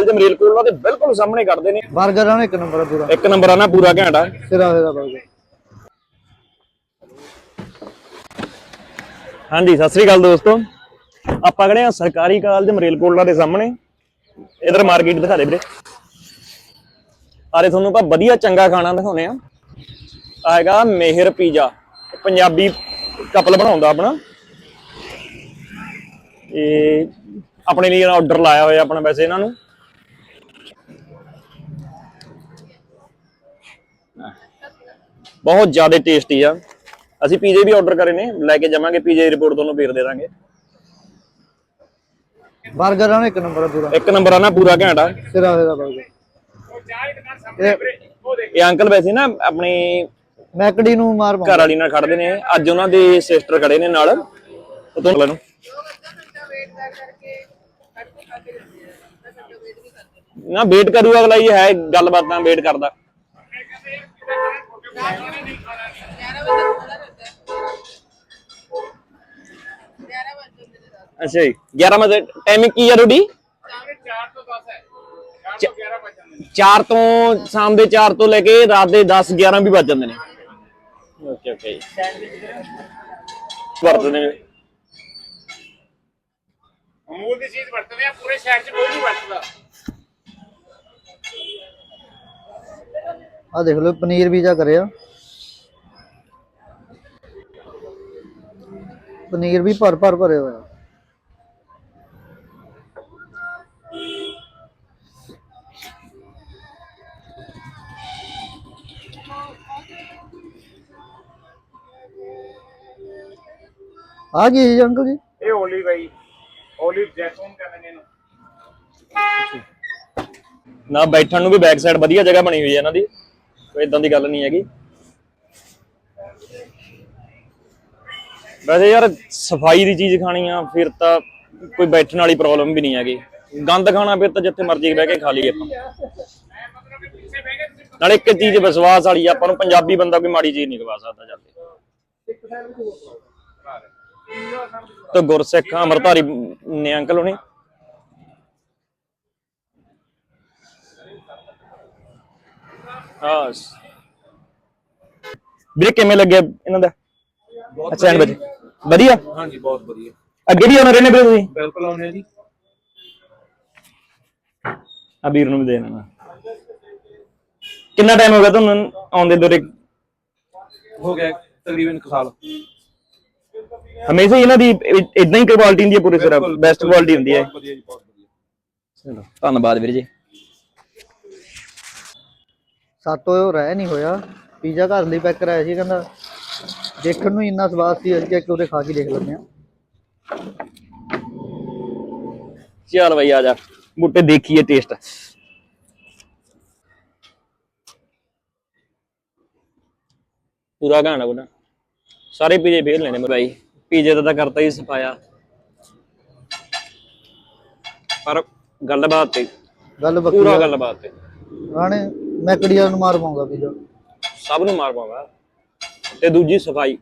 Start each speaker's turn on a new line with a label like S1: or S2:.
S1: College Malerkotla ਦੇ ਬਿਲਕੁਲ ਸਾਹਮਣੇ ਕੱਢਦੇ ਨੇ।
S2: ਬਰਗਰ ਆ ਨਾ ਇੱਕ ਨੰਬਰ ਆ ਪੂਰਾ।
S1: ਇੱਕ ਨੰਬਰ ਆ ਨਾ ਪੂਰਾ ਘੈਂਟ ਆ।
S2: ਸਿਰਾ ਸਿਰਾ ਬਰਗਰ
S1: ਹਾਂਜੀ ਸਤਿ ਸ੍ਰੀ ਅਕਾਲ ਦੋਸਤੋ। ਆਪਾਂ ਖੜੇ ਆ ਸਰਕਾਰੀ ਕਾਲਜ ਮਰੇਲਕੋਟਲਾ ਦੇ ਸਾਹਮਣੇ। ਇਧਰ ਮਾਰਕੀਟ ਦਿਖਾ ਦੇ ਵੀਰੇ। ਆਰੇ ਤੁਹਾਨੂੰ ਆਪਾਂ ਵਧੀਆ ਚੰਗਾ ਖਾਣਾ ਦਿਖਾਉਨੇ ਆ ਆਏਗਾ ਮਿਹਰ ਪੀਜ਼ਾ। ਪੰਜਾਬੀ ਕਪਲ ਬਣਾਉਂਦਾ ਆਪਣਾ। ਇਹ ਆਪਣੇ ਲਈ ਆਰਡਰ ਲਾਇਆ ਹੋਇਆ ਆਪਣਾ ਵੈਸੇ ਇਹਨਾਂ ਨੂੰ। ਬਹੁਤ ਜ਼ਿਆਦਾ ਟੇਸਟੀ ਆ। ਅਸੀਂ ਪੀਜ਼ੇ ਵੀ ਆਰਡਰ ਕਰੇ ਨੇ ਲੈ ਕੇ ਜਾਵਾਂਗੇ ਪੀਜ਼ੇ ਦੀ ਰਿਪੋਰਟ ਤੁਹਾਨੂੰ ਫੇਰ ਦੇ ਦਾਂਗੇ।
S2: ਬਰਗਰ ਆ ਨਾ ਇੱਕ ਨੰਬਰ ਆ ਪੂਰਾ।
S1: ਇੱਕ ਨੰਬਰ ਆ ਨਾ ਪੂਰਾ ਘੈਂਟ ਆ।
S2: ਸਿਰਾ ਸਿਰਾ ਬਰਗਰ
S1: ਇਹ ਅੰਕਲ ਵੈਸੇ ਨਾ ਆਪਣੀ
S2: ਮੈਕਡੀ ਨੂੰ ਮਾਰ
S1: ਘਰ ਵਾਲੀ ਨਾਲ ਖੜਦੇ ਨੇ। ਅੱਜ ਉਹਨਾਂ ਦੇ ਸਿਸਟਰ ਖੜੇ ਨੇ ਨਾਲ। ਉਹ ਤੋਂ ਨੂੰ। ਨਾ ਵੇਟ ਕਰੂ ਅਗਲਾ ਇਹ ਹੈ ਗੱਲਬਾਤ ਨਾਲ ਵੇਟ ਕਰਦਾ। ਅੱਛਾ ਜੀ 11 ਵਜੇ ਟਾਈਮਿੰਗ ਕੀ ਆ ਤੁਹਾਡੀ? 4 ਤੋਂ ਸ਼ਾਮ ਦੇ 4 ਤੋਂ ਲੈ ਕੇ ਰਾਤ ਦੇ 10 11 ਵੀ ਵੱਜ ਜਾਂਦੇ ਨੇ। ਓਕੇ ਓਕੇ ਵਰਤਦੇ ਨੇ।
S3: ਅਮੂਲ ਦੀ ਚੀਜ਼ ਵਰਤਦੇ ਆ, ਪੂਰੇ ਸ਼ਹਿਰ 'ਚ ਕੋਈ ਨਹੀਂ ਵਰਤਦਾ।
S2: ਆ ਦੇਖ ਲਓ ਪਨੀਰ ਪੀਜ਼ਾ ਕਰਿਆ। ਪਨੀਰ ਵੀ ਭਰ ਭਰ ਭਰੇ ਹੋਇਆ। ਆ ਗਈ ਜੀ ਅੰਕਲ ਜੀ।
S3: ਇਹ ਓਲੀਵ ਹੈ ਓਲੀਵ ਜੈਸੂਨ ਕਹਿੰਦੇ ਨੇ ਇਹਨੂੰ।
S1: ਨਾ ਬੈਠਣ ਨੂੰ ਵੀ ਬੈਕ ਸਾਈਡ ਵਧੀਆ ਜਗ੍ਹਾ ਬਣੀ ਹੋਈ ਹੈ ਇਹਨਾਂ ਦੀ। ਕੋਈ ਇਦਾਂ ਦੀ ਗੱਲ ਨਹੀਂ ਹੈਗੀ। ਵੈਸੇ ਯਾਰ ਸਫ਼ਾਈ ਦੀ ਚੀਜ਼ ਖਾਣੀ ਆ ਫਿਰ ਤਾਂ ਕੋਈ ਬੈਠਣ ਵਾਲੀ ਪ੍ਰੋਬਲਮ ਵੀ ਨਹੀਂ ਹੈਗੀ। ਗੰਦ ਖਾਣਾ ਫਿਰ ਤਾਂ ਜਿੱਥੇ ਮਰਜ਼ੀ ਬਹਿ ਕੇ ਖਾ ਲਈਏ ਆਪਾਂ।
S3: ਮਤਲਬ
S1: ਨਾਲੇ ਇੱਕ ਚੀਜ਼ ਵਿਸ਼ਵਾਸ ਵਾਲੀ ਆ, ਆਪਾਂ ਨੂੰ ਪੰਜਾਬੀ ਬੰਦਾ ਕੋਈ ਮਾੜੀ ਚੀਜ਼ ਨਹੀਂ ਖਵਾ ਸਕਦਾ ਜਲਦੀ ਤਾਂ ਗੁਰਸਿੱਖ ਅਮਰਧਾਰੀ ਨੇ ਅੰਕਲ ਹੁਣੀ ਹਾਂ। ਵੀਰੇ ਕਿਵੇਂ ਲੱਗਿਆ ਇਹਨਾਂ ਦਾ? ਅੱਛਾ ਐਨ ਵਜੇ ਵਧੀਆ?
S4: ਹਾਂਜੀ ਬਹੁਤ ਵਧੀਆ।
S1: ਅੱਗੇ ਵੀ ਆਉਣਾ ਰਹੇ ਨੇ ਵੀਰੇ ਤੁਸੀਂ?
S4: ਬਿਲਕੁਲ ਆਉਣੇ ਆ ਜੀ।
S1: ਆ ਵੀਰ ਨੂੰ ਵੀ ਦੇ ਦੇਣਾ। ਕਿੰਨਾ ਟਾਈਮ ਹੋ ਗਿਆ ਤੁਹਾਨੂੰ ਆਉਂਦੇ ਦੋਰੇ?
S4: ਹੋ ਗਿਆ ਤਕਰੀਬਨ ਇੱਕ ਸਾਲ।
S1: ਹਮੇਸ਼ਾ ਹੀ ਇਹਨਾਂ ਦੀ ਇਦਾਂ ਹੀ ਕੁਆਲਿਟੀ ਹੁੰਦੀ ਹੈ ਪੂਰੇ ਸਿਰ ਬੈਸਟ ਕੁਆਲਿਟੀ ਹੁੰਦੀ ਹੈ।
S4: ਬਹੁਤ ਵਧੀਆ ਜੀ ਬਹੁਤ ਵਧੀਆ।
S1: ਚਲੋ ਧੰਨਵਾਦ ਵੀਰ ਜੀ।
S2: ਸਾਤੋਂ ਰਹਿ ਨਹੀਂ ਹੋਇਆ। ਪੀਜ਼ਾ ਘਰ ਲਈ ਪੈਕ ਕਰਾਇਆ ਸੀ ਕਹਿੰਦਾ ਦੇਖਣ ਨੂੰ ਇੰਨਾ ਸਵਾਦ ਸੀ ਅਸੀਂ ਕਿ ਉਹਦੇ ਖਾ ਕੇ ਦੇਖ ਲੈਂਦੇ ਆ
S1: ਚੱਲ ਬਈ ਆ ਜਾ ਬੁੱਟੇ ਦੇਖੀਏ ਟੇਸਟ ਪੂਰਾ ਗਾਣਾ ਬੁੱਟਾ ਸਾਰੇ ਪੀਜੇ ਫੇਰ ਲੈਣੇ ਮੇਰੇ ਬਾਈ। ਪੀਜੇ ਦਾ ਤਾਂ ਕਰਤਾ ਹੀ ਸਫਾਇਆ। ਪਰ ਗੱਲਬਾਤ ਤੇ
S2: ਗੱਲ ਬੱਕੀ
S1: ਪੂਰਾ ਗੱਲਬਾਤ ਤੇ।
S2: ਰਾਣੇ ਮੈਂ ਕੜੀਆਂ ਨੂੰ ਮਾਰ ਪਾਉਂਗਾ ਪੀਜ਼ਾ
S1: ਸਭ ਨੂੰ ਮਾਰ ਪਾਉਂਦਾ ਤੇ ਦੂਜੀ ਸਫ਼ਾਈ।